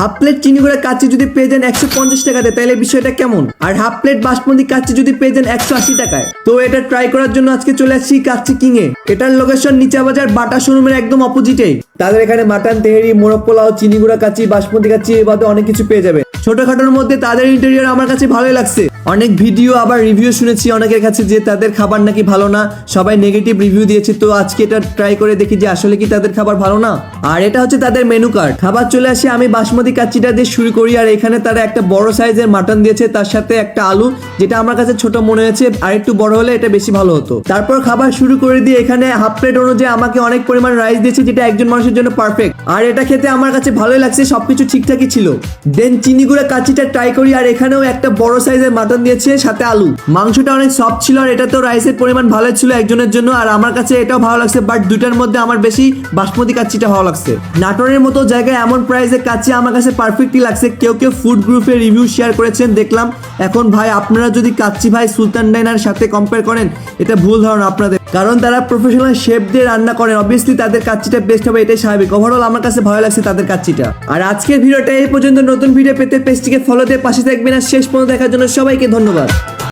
Half plate চিনি গুঁড়া কাচি যদি পেয়ে যান একশো পঞ্চাশ টাকাতে, তাহলে বিষয়টা কেমন? আর হাফ প্লেট বাসমতি কাচ্চি যদি পেয়ে যান একশো আশি টাকায়। তো এটা ট্রাই করার জন্য আজকে চলে আসছি কাচ্চি কিং এ। এটার লোকেশন নিচা বাজার বাটা শোরুমের একদম অপোজিটে তাদের এখানে মাটন তেহেরি, মোরগ পোলাও, চিনি গুঁড়া কাচি বাসমতি কাচ্চি বাদে অনেক কিছু পেয়ে যাবে। ছোটখাটোর মধ্যে তাদের ইন্টেরিয়ার আমার কাছে ভালোই লাগছে। অনেক ভিডিও আবার রিভিউ শুনেছি, অনেকের কাছে যে তাদের খাবার নাকি ভালো না, সবাই নেগেটিভ রিভিউ দিয়েছে, তো আজকে এটা ট্রাই করে দেখি যে আসলে কি তাদের খাবার ভালো না। আর এটা হচ্ছে তাদের মেনু কার্ড খাবার চলে আসে, আমি বাসমতি কাচ্চিটা দিয়ে শুরু করি, আর এখানে তারা একটা বড় সাইজের মাটন দিয়েছে, তার সাথে একটা আলু, যেটা আমার কাছে ছোট মনে হয়েছে, আর একটু বড় হলে এটা বেশি ভালো হতো। তারপর খাবার শুরু করে দিয়ে এখানে হাফ প্লেট অনুযায়ী আমাকে অনেক পরিমাণ রাইস দিয়েছে, যেটা একজন মানুষের জন্য পারফেক্ট আর এটা খেতে আমার কাছে ভালোই লাগছে, সবকিছু ঠিকঠাকই ছিল। দেন চিনি গুঁড়া কাচ্চিটা ট্রাই করি, আর এখানেও একটা বড় সাইজের মাটন দিয়েছে, সাথে আলু। মাংসটা অনেক সফট ছিল আর এটা তো রাইসের পরিমাণ ভালো ছিল একজনের জন্য, আর আমার কাছে এটাও ভালো লাগছে বাট দুটার মধ্যে আমার বেশি বাসমতি কাচ্চিটা ভালো লাগছে। নাটোরের মতো জায়গায় এমন প্রাইসে কাচ্চি আমার কাছে পারফেক্টলি লাগছে। কেউ কেউ ফুড গ্রুপে রিভিউ শেয়ার করেছেন, দেখলাম। এখন ভাই, আপনারা যদি কাচ্চি ভাই সুলতান ডাইনার সাথে কম্পেয়ার করেন, এটা ভুল ধারণা আপনাদের। কারণ তারা প্রফেশনাল শেফ দিয়ে রান্না করেন অবভিয়াসলি তাদের কাচ্চিটা বেস্ট হবে, এটাই স্বাভাবিক। ওভারঅল আমার কাছে ভালো লাগছে তাদের কাচ্চিটা। আর আজকের ভিডিওটা এই পর্যন্ত। নতুন ভিডিও পেতে পেজটিকে ফলো দিয়ে পাশে থাকবেন। আর শেষ পর্যন্ত দেখার জন্য সবাইকে ধন্যবাদ।